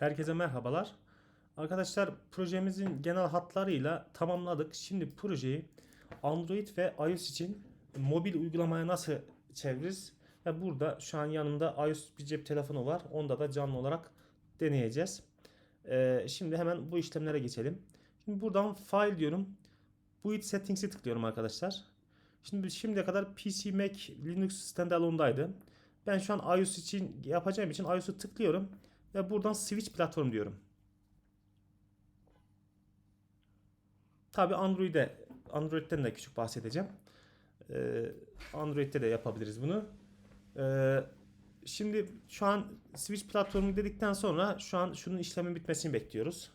Herkese merhabalar. Arkadaşlar projemizin genel hatlarıyla tamamladık. Şimdi projeyi Android ve iOS için mobil uygulamaya nasıl çeviririz? Ve burada şu an yanımda iOS bir cep telefonu var. Onda da canlı olarak deneyeceğiz. Ee, şimdi hemen bu işlemlere geçelim. Şimdi buradan File diyorum. Build Settings'i tıklıyorum arkadaşlar. Şimdi şimdiye kadar PC, Mac, Linux standalone'daydı. Ben şu an iOS için yapacağım için iOS'u tıklıyorum ve buradan Switch platform diyorum. Tabi Android'de Android'den de küçük bahsedeceğim. Ee, Android'de de yapabiliriz bunu. Ee, şimdi şu an Switch platformu dedikten sonra şu an şunun işlemin bitmesini bekliyoruz.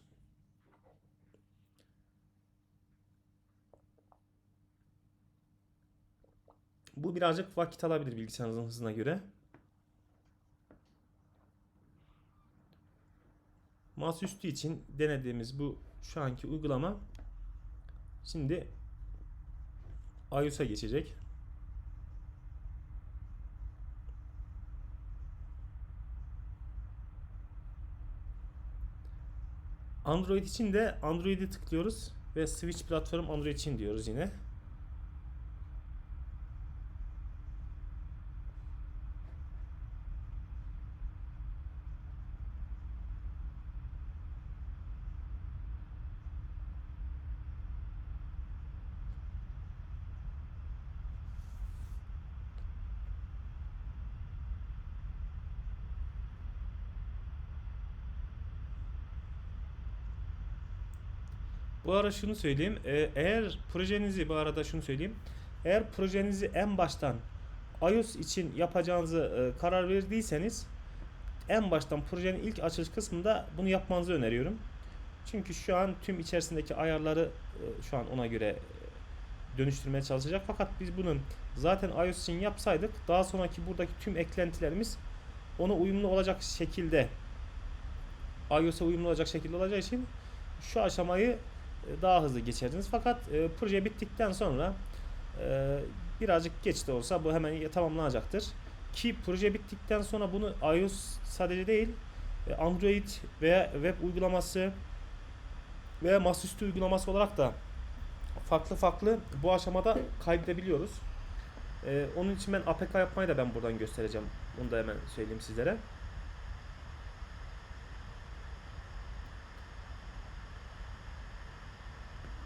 Bu birazcık vakit alabilir bilgisayarınızın hızına göre. Masaüstü için denediğimiz bu şu anki uygulama şimdi iOS'a geçecek. Android için de Android'i tıklıyoruz ve Switch platform Android için diyoruz yine. Bu ara şunu söyleyeyim. Ee, Eğer projenizi bu arada şunu söyleyeyim. Eğer projenizi en baştan iOS için yapacağınızı e, karar verdiyseniz en baştan projenin ilk açılış kısmında bunu yapmanızı öneriyorum. Çünkü şu an tüm içerisindeki ayarları e, şu an ona göre e, dönüştürmeye çalışacak. Fakat biz bunu zaten iOS için yapsaydık daha sonraki buradaki tüm eklentilerimiz ona uyumlu olacak şekilde iOS'a uyumlu olacak şekilde olacağı için şu aşamayı daha hızlı geçerdiniz. Fakat e, proje bittikten sonra e, birazcık geç de olsa bu hemen tamamlanacaktır. Ki proje bittikten sonra bunu iOS sadece değil e, Android veya web uygulaması veya masaüstü uygulaması olarak da farklı farklı bu aşamada kaydedebiliyoruz. E, onun için ben APK yapmayı da ben buradan göstereceğim. Bunu da hemen söyleyeyim sizlere.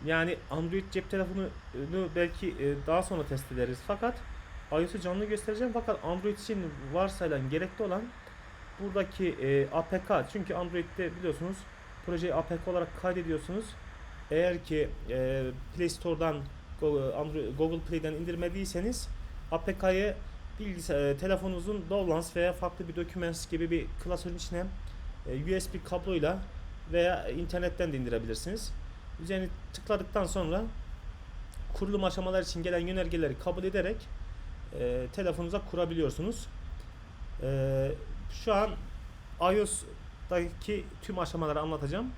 Yani Android cep telefonunu belki e, daha sonra test ederiz. Fakat iOS'u canlı göstereceğim. Fakat Android için varsayılan gerekli olan buradaki e, APK. Çünkü Android'de biliyorsunuz projeyi APK olarak kaydediyorsunuz. Eğer ki Play Store'dan Google, Play'den indirmediyseniz APK'yı bilgisayar, telefonunuzun Dovlans veya farklı bir Documents gibi bir klasörün içine USB kabloyla veya internetten de indirebilirsiniz. Üzerine tıkladıktan sonra kurulum aşamalar için gelen yönergeleri kabul ederek e, telefonunuza kurabiliyorsunuz. E, şu an iOS'daki tüm aşamaları anlatacağım.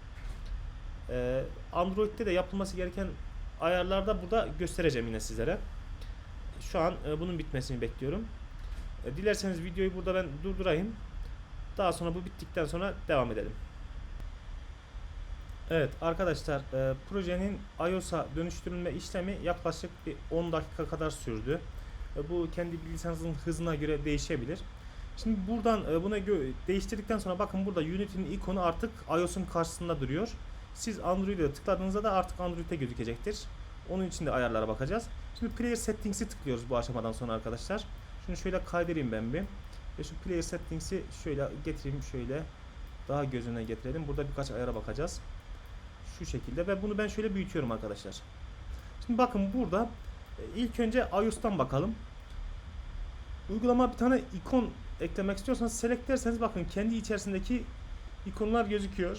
E, Android'de de yapılması gereken ayarlarda burada göstereceğim yine sizlere. Şu an e, bunun bitmesini bekliyorum. E, dilerseniz videoyu burada ben durdurayım. Daha sonra bu bittikten sonra devam edelim. Evet arkadaşlar e, projenin iOS'a dönüştürülme işlemi yaklaşık bir 10 dakika kadar sürdü. E, bu kendi bilgisayarınızın hızına göre değişebilir. Şimdi buradan e, bunu değiştirdikten sonra bakın burada Unity'nin ikonu artık iOS'un karşısında duruyor. Siz Android'e tıkladığınızda da artık Android'de gözükecektir. Onun için de ayarlara bakacağız. Şimdi Player Settings'i tıklıyoruz bu aşamadan sonra arkadaşlar. Şunu şöyle kaydırayım ben bir. Ve şu Player Settings'i şöyle getireyim şöyle. Daha gözüne getirelim. Burada birkaç ayara bakacağız şu şekilde ve bunu ben şöyle büyütüyorum arkadaşlar. Şimdi bakın burada e, ilk önce iOS'tan bakalım. Uygulama bir tane ikon eklemek istiyorsanız select derseniz bakın kendi içerisindeki ikonlar gözüküyor.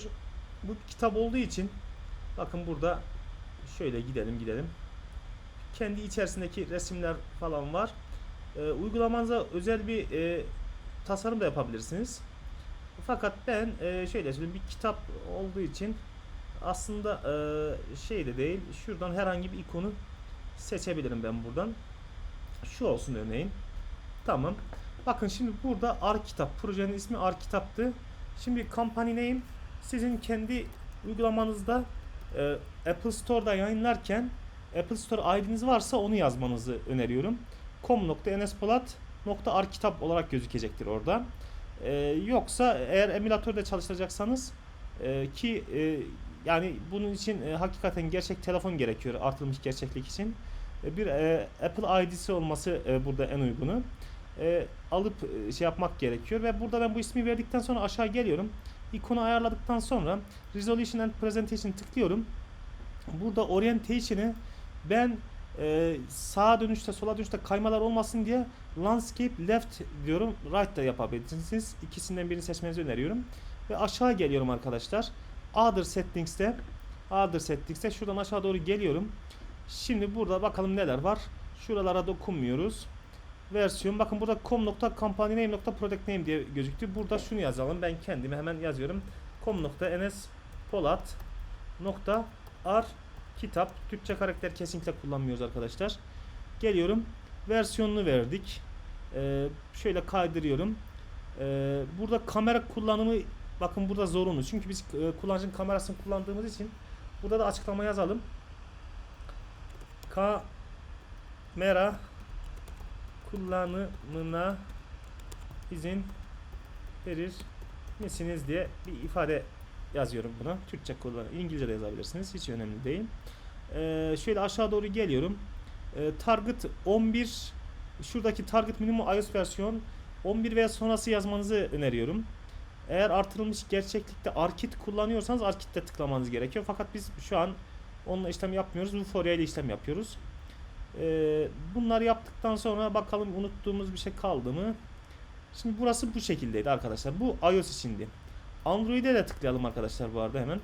Bu kitap olduğu için bakın burada şöyle gidelim gidelim. Kendi içerisindeki resimler falan var. E, uygulamanıza özel bir e, tasarım da yapabilirsiniz. Fakat ben e, şöyle söyleyeyim bir kitap olduğu için aslında e, şey de değil. Şuradan herhangi bir ikonu seçebilirim ben buradan. Şu olsun örneğin. Tamam. Bakın şimdi burada Ar Kitap. Projenin ismi Ar Kitap'tı. Şimdi company name sizin kendi uygulamanızda e, Apple Store'da yayınlarken Apple Store ID'niz varsa onu yazmanızı öneriyorum. com.enespolat.arkitap olarak gözükecektir orada. E, yoksa eğer emülatörde çalıştıracaksanız e, ki e, yani bunun için e, hakikaten gerçek telefon gerekiyor artırılmış gerçeklik için. E, bir e, Apple ID'si olması e, burada en uygunu. E, alıp e, şey yapmak gerekiyor ve burada ben bu ismi verdikten sonra aşağı geliyorum. İkonu ayarladıktan sonra Resolution and Presentation tıklıyorum. Burada Orientation'ı ben e, sağa dönüşte sola dönüşte kaymalar olmasın diye Landscape Left diyorum. Right da yapabilirsiniz. İkisinden birini seçmenizi öneriyorum. Ve aşağı geliyorum arkadaşlar. Other Settings'te Other Settings'te şuradan aşağı doğru geliyorum. Şimdi burada bakalım neler var. Şuralara dokunmuyoruz. Versiyon bakın burada com.companyname.productname diye gözüktü. Burada şunu yazalım. Ben kendime hemen yazıyorum. com.nspolat.ar kitap. Türkçe karakter kesinlikle kullanmıyoruz arkadaşlar. Geliyorum. Versiyonunu verdik. Ee, şöyle kaydırıyorum. Ee, burada kamera kullanımı bakın burada zorunlu. Çünkü biz e, kullanıcının kamerasını kullandığımız için burada da açıklama yazalım. Kamera kullanımına izin verir misiniz diye bir ifade yazıyorum buna. Türkçe kullan, İngilizce de yazabilirsiniz. Hiç önemli değil. Ee, şöyle aşağı doğru geliyorum. Ee, target 11 şuradaki target minimum iOS versiyon 11 ve sonrası yazmanızı öneriyorum. Eğer artırılmış gerçeklikte ARKit kullanıyorsanız ARKit'te tıklamanız gerekiyor. Fakat biz şu an onunla işlem yapmıyoruz. Vuforia ile işlem yapıyoruz. Ee, bunları yaptıktan sonra bakalım unuttuğumuz bir şey kaldı mı? Şimdi burası bu şekildeydi arkadaşlar. Bu iOS içindi. Android'e de tıklayalım arkadaşlar bu arada hemen.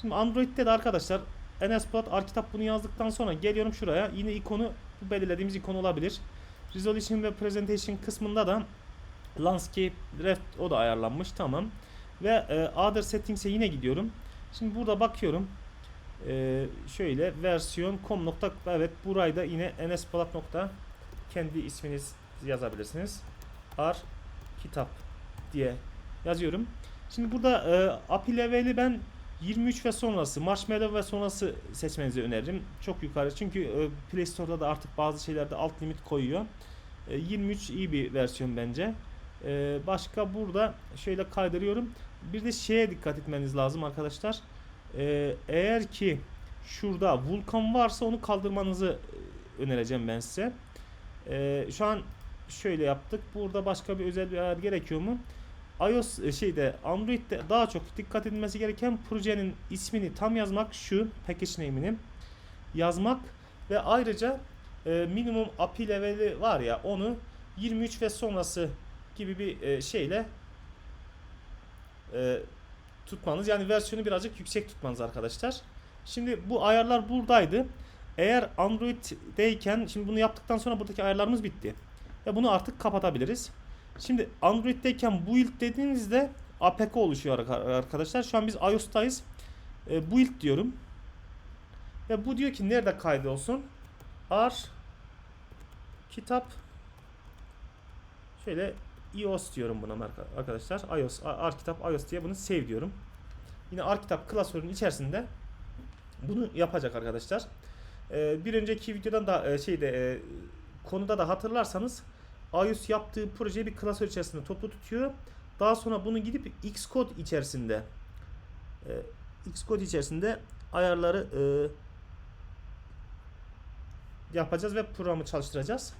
Şimdi Android'de de arkadaşlar NSPlat Arkitap bunu yazdıktan sonra geliyorum şuraya. Yine ikonu bu belirlediğimiz ikon olabilir. Resolution ve Presentation kısmında da Landscape Reft o da ayarlanmış. Tamam. Ve e, Other Settings'e yine gidiyorum. Şimdi burada bakıyorum. E, şöyle versiyon com nokta evet burayı da yine nsplat nokta kendi isminiz yazabilirsiniz. R kitap diye yazıyorum. Şimdi burada e, API leveli ben 23 ve sonrası, Marshmallow ve sonrası seçmenizi öneririm. Çok yukarı çünkü e, Play Store'da da artık bazı şeylerde alt limit koyuyor. E, 23 iyi bir versiyon bence. E, başka burada şöyle kaydırıyorum. Bir de şeye dikkat etmeniz lazım arkadaşlar. E, eğer ki şurada vulkan varsa onu kaldırmanızı e, önereceğim ben size. E, şu an şöyle yaptık. Burada başka bir özel bir ayar gerekiyor mu? iOS e, şeyde Android'de daha çok dikkat edilmesi gereken projenin ismini tam yazmak şu package name'ini yazmak ve ayrıca e, minimum API leveli var ya onu 23 ve sonrası gibi bir e, şeyle e, tutmanız yani versiyonu birazcık yüksek tutmanız arkadaşlar. Şimdi bu ayarlar buradaydı. Eğer Android'deyken şimdi bunu yaptıktan sonra buradaki ayarlarımız bitti. Ve bunu artık kapatabiliriz. Şimdi Android'deyken build dediğinizde APK oluşuyor arkadaşlar. Şu an biz iOS'tayız. E, build diyorum. Ve bu diyor ki nerede kaydı olsun? R kitap şöyle iOS diyorum buna arkadaşlar. iOS, R kitap iOS diye bunu save diyorum. Yine R kitap klasörünün içerisinde bunu yapacak arkadaşlar. Ee, bir önceki videodan da e, şeyde e, konuda da hatırlarsanız iOS yaptığı projeyi bir klasör içerisinde toplu tutuyor. Daha sonra bunu gidip Xcode içerisinde e, Xcode içerisinde ayarları e, yapacağız ve programı çalıştıracağız.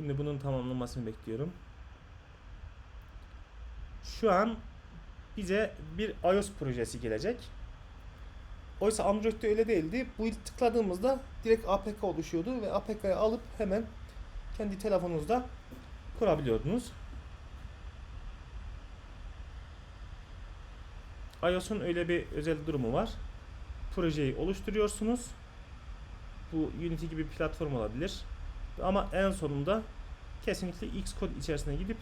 Şimdi bunun tamamlanmasını bekliyorum. Şu an bize bir iOS projesi gelecek. Oysa Android'de öyle değildi. Bu tıkladığımızda direkt APK oluşuyordu ve APK'yı alıp hemen kendi telefonunuzda kurabiliyordunuz. iOS'un öyle bir özel durumu var. projeyi oluşturuyorsunuz. Bu Unity gibi platform olabilir. Ama en sonunda kesinlikle Xcode içerisine gidip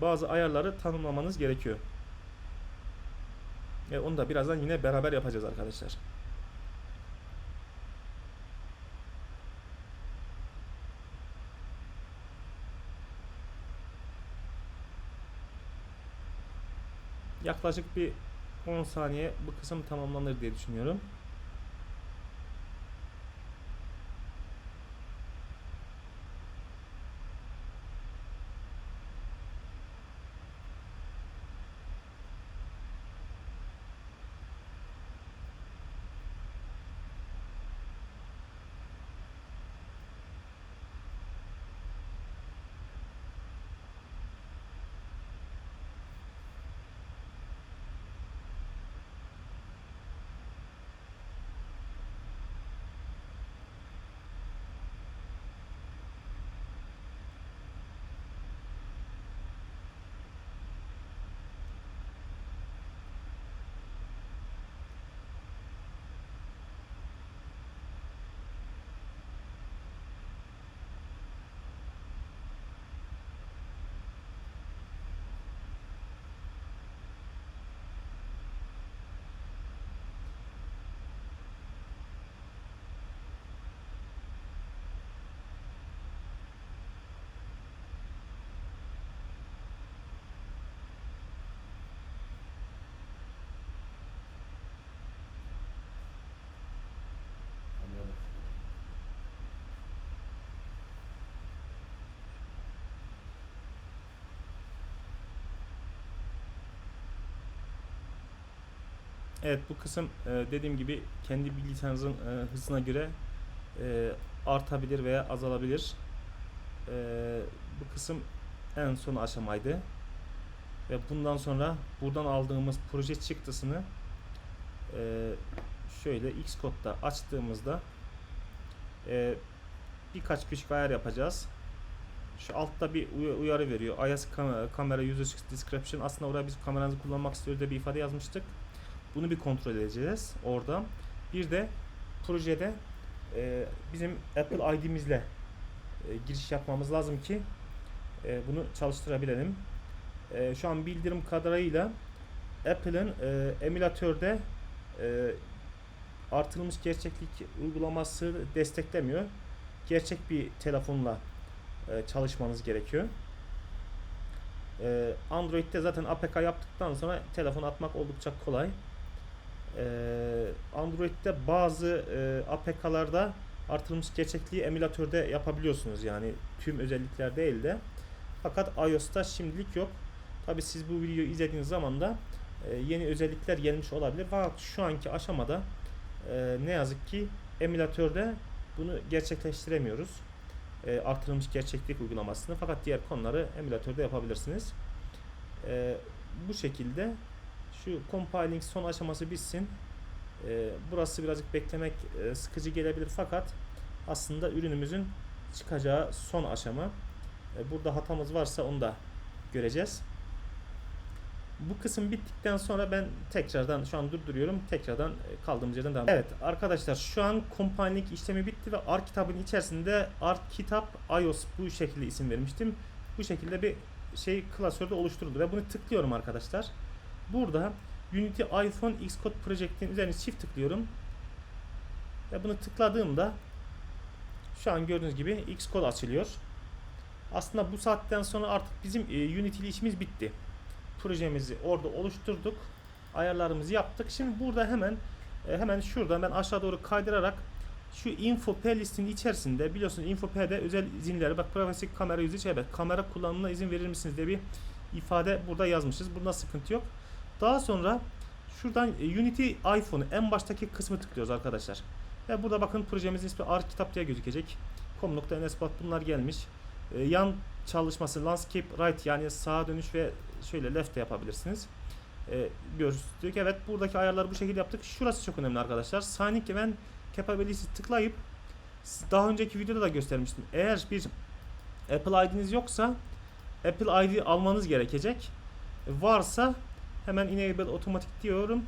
bazı ayarları tanımlamanız gerekiyor. E, onu da birazdan yine beraber yapacağız arkadaşlar. Yaklaşık bir 10 saniye bu kısım tamamlanır diye düşünüyorum. Evet bu kısım e, dediğim gibi kendi bilgisayarınızın e, hızına göre e, artabilir veya azalabilir. Bu kısım en son aşamaydı. Ve bundan sonra buradan aldığımız proje çıktısını şöyle Xcode'da açtığımızda birkaç küçük ayar yapacağız. Şu altta bir uy- uyarı veriyor. IS kam- kamera user description. Aslında oraya biz kameranızı kullanmak istiyoruz diye bir ifade yazmıştık. Bunu bir kontrol edeceğiz orada. Bir de projede e, bizim Apple ID'mizle e, giriş yapmamız lazım ki e, bunu çalıştırabilelim. Şu an bildirim kadarıyla Apple'ın e, emülatörde artırılmış gerçeklik uygulaması desteklemiyor. Gerçek bir telefonla çalışmanız gerekiyor. E, Android'de zaten APK yaptıktan sonra telefon atmak oldukça kolay. E, Android'de bazı e, APK'larda artırılmış gerçekliği emülatörde yapabiliyorsunuz yani tüm özellikler değil de. Fakat iOS'ta şimdilik yok. Tabi siz bu videoyu izlediğiniz zaman da e, yeni özellikler gelmiş olabilir. Fakat şu anki aşamada e, ne yazık ki emülatörde bunu gerçekleştiremiyoruz. Artırılmış gerçeklik uygulamasını. Fakat diğer konuları emülatörde yapabilirsiniz. Bu şekilde şu compiling son aşaması bitsin. E, burası birazcık beklemek e, sıkıcı gelebilir fakat aslında ürünümüzün çıkacağı son aşama. E, burada hatamız varsa onu da göreceğiz. Bu kısım bittikten sonra ben tekrardan şu an durduruyorum. Tekrardan e, kaldığımız yerden devam. Evet arkadaşlar şu an compiling işlemi bitti ve R kitabın içerisinde R kitap iOS bu şekilde isim vermiştim. Bu şekilde bir şey klasörde oluşturuldu ve bunu tıklıyorum arkadaşlar. Burada Unity iPhone Xcode Project'in üzerine çift tıklıyorum. Ve bunu tıkladığımda şu an gördüğünüz gibi Xcode açılıyor. Aslında bu saatten sonra artık bizim e, Unity ile işimiz bitti. Projemizi orada oluşturduk. Ayarlarımızı yaptık. Şimdi burada hemen e, hemen şuradan ben aşağı doğru kaydırarak şu info P listinin içerisinde biliyorsunuz info P'de özel izinleri bak privacy kamera yüzü şey evet kamera kullanımına izin verir misiniz diye bir ifade burada yazmışız. Bunda sıkıntı yok. Daha sonra şuradan e, Unity iPhone'u en baştaki kısmı tıklıyoruz arkadaşlar. Ve burada bakın projemizin ismi R kitap diye gözükecek. com.nspat bunlar gelmiş. E, yan çalışması landscape right yani sağa dönüş ve şöyle left de yapabilirsiniz. E, gördük. Evet buradaki ayarları bu şekilde yaptık. Şurası çok önemli arkadaşlar. Signing Event Capabilities tıklayıp daha önceki videoda da göstermiştim. Eğer bir Apple ID'niz yoksa Apple ID almanız gerekecek. Varsa hemen enable otomatik diyorum.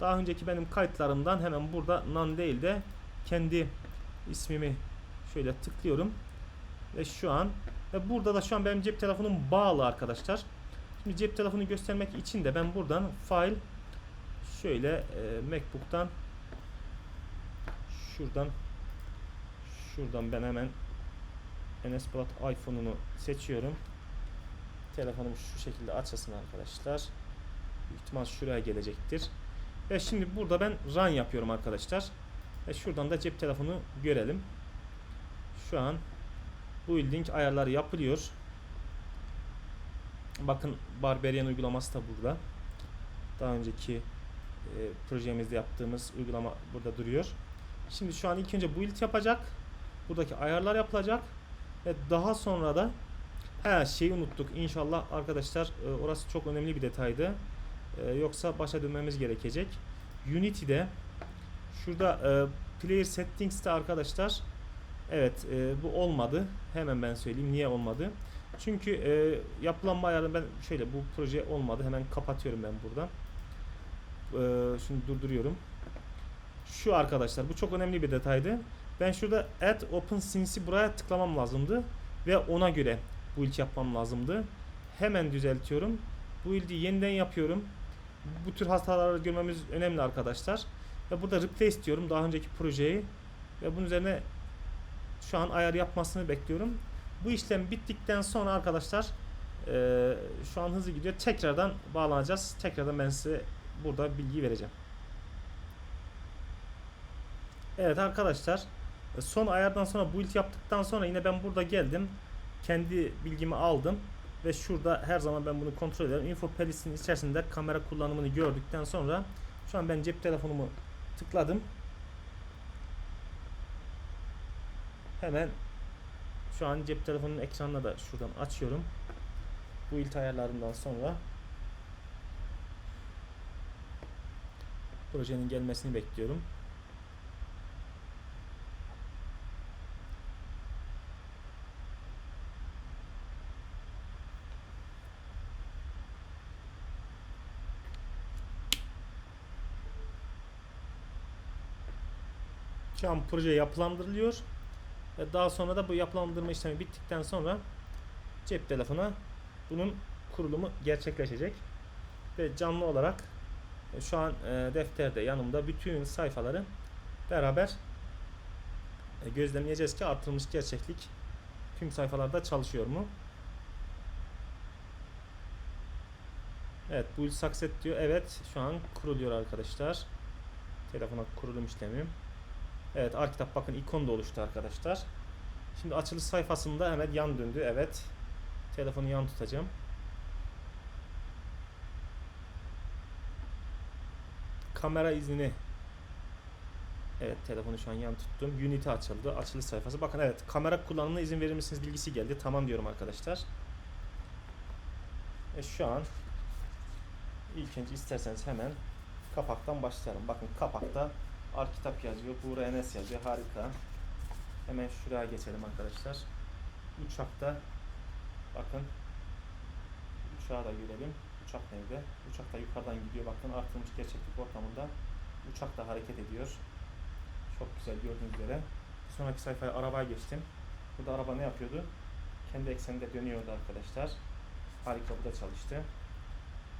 Daha önceki benim kayıtlarımdan hemen burada nan değil de kendi ismimi şöyle tıklıyorum. Ve şu an ve burada da şu an benim cep telefonum bağlı arkadaşlar. Şimdi cep telefonu göstermek için de ben buradan file şöyle e, Macbook'tan şuradan şuradan ben hemen Enes Polat iPhone'unu seçiyorum. Telefonum şu şekilde açılsın arkadaşlar. İhtimal şuraya gelecektir. Ve şimdi burada ben run yapıyorum arkadaşlar. Ve şuradan da cep telefonu görelim. Şu an building ayarları yapılıyor. Bakın Barbarian uygulaması da burada. Daha önceki e, projemizde yaptığımız uygulama burada duruyor. Şimdi şu an ilk önce build yapacak. Buradaki ayarlar yapılacak. Ve daha sonra da he şeyi unuttuk. İnşallah arkadaşlar e, orası çok önemli bir detaydı. E, yoksa başa dönmemiz gerekecek. Unity'de şurada e, player settings'te arkadaşlar evet e, bu olmadı. Hemen ben söyleyeyim niye olmadı. Çünkü e, yapılan ayarını ben şöyle bu proje olmadı. Hemen kapatıyorum ben buradan. E, şimdi durduruyorum. Şu arkadaşlar bu çok önemli bir detaydı. Ben şurada add OpenScene'si buraya tıklamam lazımdı ve ona göre build yapmam lazımdı. Hemen düzeltiyorum. Build'i yeniden yapıyorum. Bu tür hataları görmemiz önemli arkadaşlar. Ve burada replace diyorum daha önceki projeyi ve bunun üzerine şu an ayar yapmasını bekliyorum. Bu işlem bittikten sonra arkadaşlar eee, şu an hızlı gidiyor. Tekrardan bağlanacağız. Tekrardan ben size burada bilgi vereceğim. Evet arkadaşlar e, son ayardan sonra build yaptıktan sonra yine ben burada geldim. Kendi bilgimi aldım ve şurada her zaman ben bunu kontrol ederim. Info palistinin içerisinde kamera kullanımını gördükten sonra şu an ben cep telefonumu tıkladım. Hemen şu an cep telefonunun ekranına da şuradan açıyorum. Build ayarlarından sonra projenin gelmesini bekliyorum. Şu an proje yapılandırılıyor. Ve daha sonra da bu yapılandırma işlemi bittikten sonra cep telefona bunun kurulumu gerçekleşecek. Ve canlı olarak e, şu an e, defterde yanımda bütün sayfaları beraber e, gözlemleyeceğiz ki artırılmış gerçeklik tüm sayfalarda çalışıyor mu? Evet bu success diyor. Evet şu an kuruluyor arkadaşlar. Telefona kurulum işlemi. Evet kitap bakın ikon da oluştu arkadaşlar. Şimdi açılış sayfasında hemen yan döndü. Evet. Telefonu yan tutacağım. Kamera iznini Evet telefonu şu an yan tuttum. Unity açıldı. Açılış sayfası. Bakın evet kamera kullanımına izin verir misiniz bilgisi geldi. Tamam diyorum arkadaşlar. E şu an ilk önce isterseniz hemen kapaktan başlayalım. Bakın kapakta Arkitap yazıyor. Buğra Enes yazıyor. Harika. Hemen şuraya geçelim arkadaşlar. Uçakta bakın uçağı da görelim. Uçak nerede? Uçak da yukarıdan gidiyor. Bakın artırılmış gerçeklik ortamında uçak da hareket ediyor. Çok güzel gördüğünüz üzere. Sonraki sayfaya arabaya geçtim. Burada araba ne yapıyordu? Kendi ekseninde dönüyordu arkadaşlar. Harika bu da çalıştı.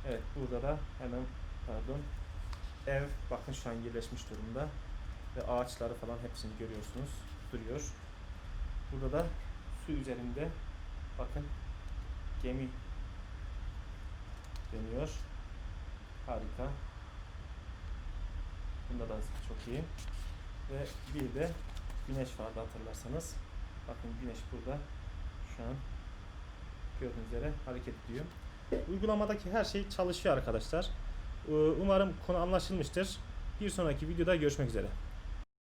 Evet burada da hemen pardon ev bakın şu an yerleşmiş durumda ve ağaçları falan hepsini görüyorsunuz duruyor. Burada da su üzerinde bakın gemi dönüyor. Harika. Bunda da çok iyi. Ve bir de güneş vardı hatırlarsanız. Bakın güneş burada. Şu an gördüğünüz üzere hareket ediyor. Uygulamadaki her şey çalışıyor arkadaşlar. Umarım konu anlaşılmıştır. Bir sonraki videoda görüşmek üzere.